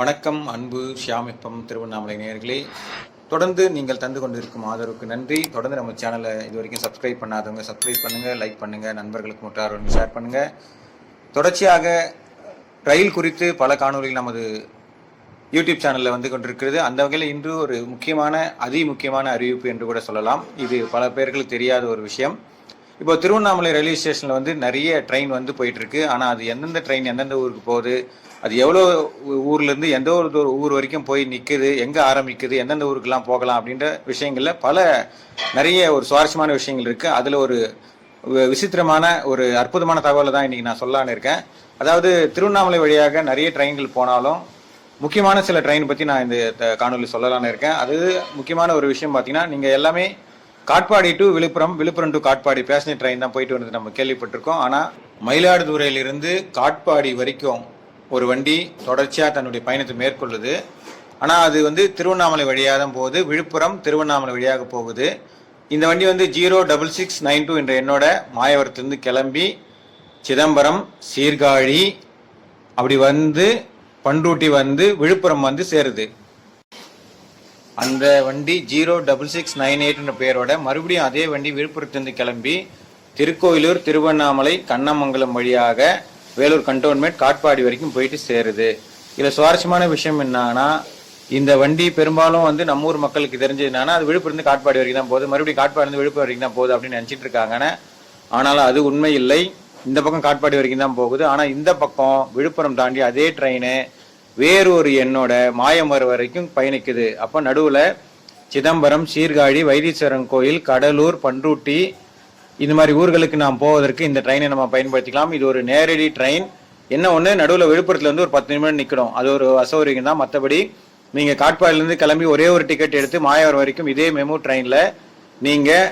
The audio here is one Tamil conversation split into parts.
வணக்கம் அன்பு ஷியாமிப்பம் திருவண்ணாமலை நேர்களே தொடர்ந்து நீங்கள் தந்து கொண்டிருக்கும் ஆதரவுக்கு நன்றி. தொடர்ந்து நம்ம சேனலை இது வரைக்கும் சப்ஸ்கிரைப் பண்ணாதவங்க சப்ஸ்கிரைப் பண்ணுங்கள் லைக் பண்ணுங்கள் நண்பர்களுக்கு முற்றார்கள் ஷேர் பண்ணுங்கள் தொடர்ச்சியாக ரயில் குறித்து பல காணொலிகள் நமது யூடியூப் சேனலில் வந்து கொண்டிருக்கிறது. அந்த வகையில் இன்று ஒரு முக்கியமான அதி முக்கியமான அறிவிப்பு என்று கூட சொல்லலாம். இது பல பேர்களுக்கு தெரியாத ஒரு விஷயம். இப்போ திருவண்ணாமலை ரயில்வே ஸ்டேஷனில் வந்து நிறைய ட்ரெயின் வந்து போயிட்டு இருக்கு ஆனால் அது எந்தெந்த ட்ரெயின் எந்தெந்த ஊருக்கு போகுது அது எவ்வளோ ஊர்லேருந்து எந்த ஒரு ஊர் வரைக்கும் போய் நிற்குது எங்கே ஆரம்பிக்குது எந்தெந்த ஊருக்கெல்லாம் போகலாம் அப்படின்ற விஷயங்களில் பல நிறைய ஒரு சுவாரஸ்யமான விஷயங்கள் இருக்குது அதில் ஒரு விசித்திரமான ஒரு அற்புதமான தகவலை தான் இன்றைக்கி நான் சொல்லலான்னு இருக்கேன். அதாவது திருவண்ணாமலை வழியாக நிறைய ட்ரெயின்கள் போனாலும் முக்கியமான சில ட்ரெயின் பற்றி நான் இந்த த- காணொளி சொல்லலாம்னு இருக்கேன். அது முக்கியமான ஒரு விஷயம் பார்த்தீங்கன்னா நீங்கள் எல்லாமே Katpadi to Villupuram Villupuram to Katpadi passenger train தான் போயிட்டு வந்தது நம்ம கேள்விப்பட்டிருக்கோம். ஆனால் மயிலாடுதுறையிலிருந்து காட்பாடி வரைக்கும் ஒரு வண்டி தொடர்ச்சியாக தன்னுடைய பயணத்தை மேற்கொள்ளுது. ஆனால் அது வந்து திருவண்ணாமலை வழியாக தான் போகுது. விழுப்புரம் திருவண்ணாமலை வழியாக போகுது. இந்த வண்டி வந்து zero double six nine two என்ற எண்ணோட மாயவரத்துலேருந்து கிளம்பி சிதம்பரம் சீர்காழி அப்படி வந்து பண்ருட்டி வந்து விழுப்புரம் வந்து சேருது. அந்த வண்டி ஜீரோ டபுள் சிக்ஸ் நைன் எயிட்ன்ற பேரோட மறுபடியும் அதே வண்டி விழுப்புரத்துலேருந்து கிளம்பி திருக்கோயிலூர் திருவண்ணாமலை கண்ணமங்கலம் வழியாக வேலூர் கண்டோன்மெண்ட் காட்பாடி வரைக்கும் போயிட்டு சேருது. இதில் சுவாரஸ்யமான விஷயம் என்னன்னா இந்த வண்டி பெரும்பாலும் வந்து நம்ம ஊர் மக்களுக்கு தெரிஞ்சது என்னன்னா அது விழுப்புரம் காட்பாடி வரைக்கும் தான் போகுது. மறுபடியும் காட்பாடி இருந்து விழுப்புரம் வரைக்கும் தான் போகுது அப்படின்னு நினச்சிட்டு இருக்காங்க. ஆனாலும் அது உண்மை இல்லை. இந்த பக்கம் காட்பாடி வரைக்கும் தான் போகுது. ஆனால் இந்த பக்கம் விழுப்புரம் தாண்டி அதே ட்ரெயின் வேறொரு எண்ணோட மாயமர் வரைக்கும் பயணிக்குது. அப்போ நடுவில் சிதம்பரம் சீர்காழி வைத்தீஸ்வரன் கோயில் கடலூர் பண்ருட்டி இந்த மாதிரி ஊர்களுக்கு நாம் போவதற்கு இந்த ட்ரெயினை நம்ம பயன்படுத்திக்கலாம். இது ஒரு நேரடி ட்ரெயின் என்ன ஒன்று நடுவில் விழுப்புரத்துலேருந்து ஒரு பத்து நிமிடம் நிற்கணும் அது ஒரு அசௌகரியம் தான் மற்றபடி நீங்கள் காட்பாடிலேருந்து கிளம்பி ஒரே ஒரு டிக்கெட் எடுத்து மாயவர் வரைக்கும் இதே மெமோ ட்ரெயினில் நீங்கள்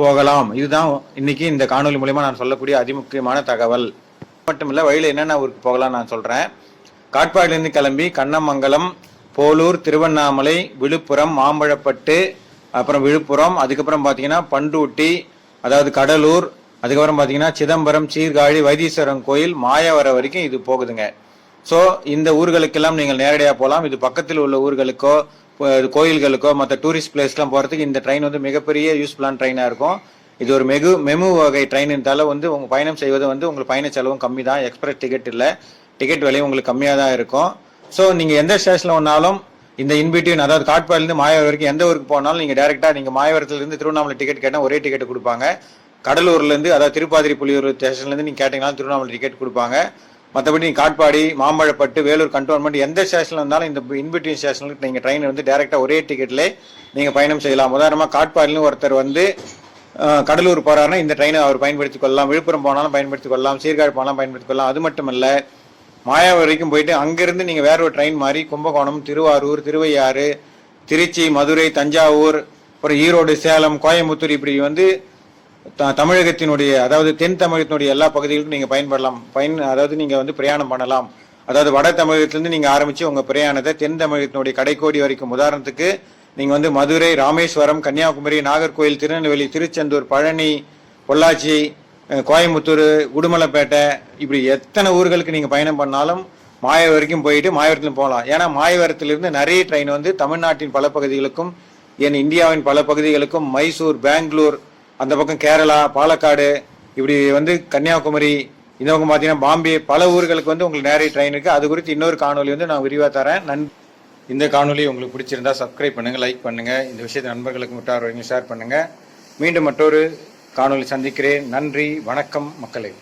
போகலாம். இதுதான் இன்னைக்கு இந்த காணொலி மூலயமா நான் சொல்லக்கூடிய அதிமுக்கியமான தகவல். மட்டும் இல்லை வழியில் என்னென்ன ஊருக்கு போகலாம் நான் சொல்கிறேன் காட்பாடியிலேருந்து கிளம்பி கண்ணமங்கலம் போலூர் திருவண்ணாமலை விழுப்புரம் மாம்பழப்பட்டு அப்புறம் விழுப்புரம் அதுக்கப்புறம் பார்த்தீங்கன்னா பண்டூட்டி அதாவது கடலூர் அதுக்கப்புறம் பார்த்தீங்கன்னா சிதம்பரம் சீர்காழி வைத்தீஸ்வரம் கோயில் மாயவரம் வரைக்கும் இது போகுதுங்க. ஸோ இந்த ஊர்களுக்கெல்லாம் நீங்கள் நேரடியாக போகலாம் இது பக்கத்தில் உள்ள ஊர்களுக்கோ கோயில்களுக்கோ மற்ற டூரிஸ்ட் பிளேஸ்லாம் போகிறதுக்கு இந்த ட்ரெயின் வந்து மிகப்பெரிய யூஸ்ஃபுல்லான ட்ரெயினாக இருக்கும். இது ஒரு மெகு மெமு வகை ட்ரெயின்தால வந்து உங்கள் பயணம் செய்வது வந்து உங்களுக்கு பயண செலவும் கம்மி தான் எக்ஸ்பிரஸ் டிக்கெட் இல்லை. டிக்கெட் விலையும் உங்களுக்கு கம்மியாக தான் இருக்கும். ஸோ நீங்கள் எந்த ஸ்டேஷனில் ஒன்றாலும் இந்த இன்பிட்வீன் அதாவது காட்பாடிலேருந்து மாயவர் வரைக்கும் எந்த ஊருக்கு போனாலும் நீங்கள் டேரெக்டாக நீங்கள் மாயவரத்துலேருந்து திருவண்ணாமலை டிக்கெட் கேட்டால் ஒரே டிக்கெட் கொடுப்பாங்க. கடலூர்லேருந்து அதாவது திருப்பாதிரி புலியூர் ஸ்டேஷன்லேருந்து நீங்கள் கேட்டிங்கனாலும் திருவண்ணாமலை டிக்கெட் கொடுப்பாங்க. மற்றபடி நீங்கள் காட்பாடி மாம்பழப்பட்டு வேலூர் கண்டோன்மெண்ட் எந்த ஸ்டேஷனில் இருந்தாலும் இந்த இன்பிட்வீன் ஸ்டேஷனுக்கு நீங்கள் ட்ரெயின் வந்து டேரெக்டாக ஒரே டிக்கெட்லேயே நீங்கள் பயணம் செய்யலாம். உதாரணமாக காட்பாடிலும் ஒருத்தர் வந்து கடலூர் போகிறாருன்னா இந்த ட்ரெயினை அவர் பயன்படுத்திக் கொள்ளலாம். விழுப்புரம் போனாலும் பயன்படுத்திக் கொள்ளலாம். சீர்காழி போனாலும் பயன்படுத்திக் கொள்ளலாம். அது மட்டும் இல்லை மாயா வரைக்கும் போயிட்டு அங்கிருந்து நீங்க வேற ஒரு ட்ரெயின் மாதிரி கும்பகோணம் திருவாரூர் திருவையாறு திருச்சி மதுரை தஞ்சாவூர் அப்புறம் ஈரோடு சேலம் கோயம்புத்தூர் இப்படி வந்து த- தமிழகத்தினுடைய அதாவது தென் தமிழகத்தினுடைய எல்லா பகுதிகளுக்கும் நீங்க பயன்படலாம். பயன் அதாவது நீங்க வந்து பிரயாணம் பண்ணலாம். அதாவது வட தமிழகத்திலிருந்து நீங்க ஆரம்பிச்சு உங்க பிரயாணத்தை தென் தமிழகத்தினுடைய கடைக்கோடி வரைக்கும். உதாரணத்துக்கு நீங்க வந்து மதுரை ராமேஸ்வரம் கன்னியாகுமரி நாகர்கோயில் திருநெல்வேலி திருச்செந்தூர் பழனி பொள்ளாச்சி கோயம்புத்தூர் உடுமலைப்பேட்டை இப்படி எத்தனை ஊர்களுக்கு நீங்கள் பயணம் பண்ணாலும் மாயவரம் வரைக்கும் போயிட்டு மாயவரத்துல போகலாம். ஏன்னா மாயவரத்திலிருந்து நிறைய ட்ரெயின் வந்து தமிழ்நாட்டின் பல பகுதிகளுக்கும் என் இந்தியாவின் பல பகுதிகளுக்கும் மைசூர் பெங்களூர் அந்த பக்கம் கேரளா பாலக்காடு இப்படி வந்து கன்னியாகுமரி இந்த பக்கம் பார்த்தீங்கன்னா பாம்பே பல ஊர்களுக்கு வந்து உங்களுக்கு நிறைய ட்ரெயின் இருக்குது அது குறித்து இன்னொரு காணொலி வந்து நான் விரிவாக தரேன். நன் இந்த காணொலி உங்களுக்கு பிடிச்சிருந்தா சப்ஸ்கிரைப் பண்ணுங்கள் லைக் பண்ணுங்கள் இந்த விஷயத்தை நண்பர்களுக்கு முட்டார் ஷேர் பண்ணுங்கள் மீண்டும் மற்றொரு காணொலி சந்திக்கிறேன். நன்றி வணக்கம் மக்களே.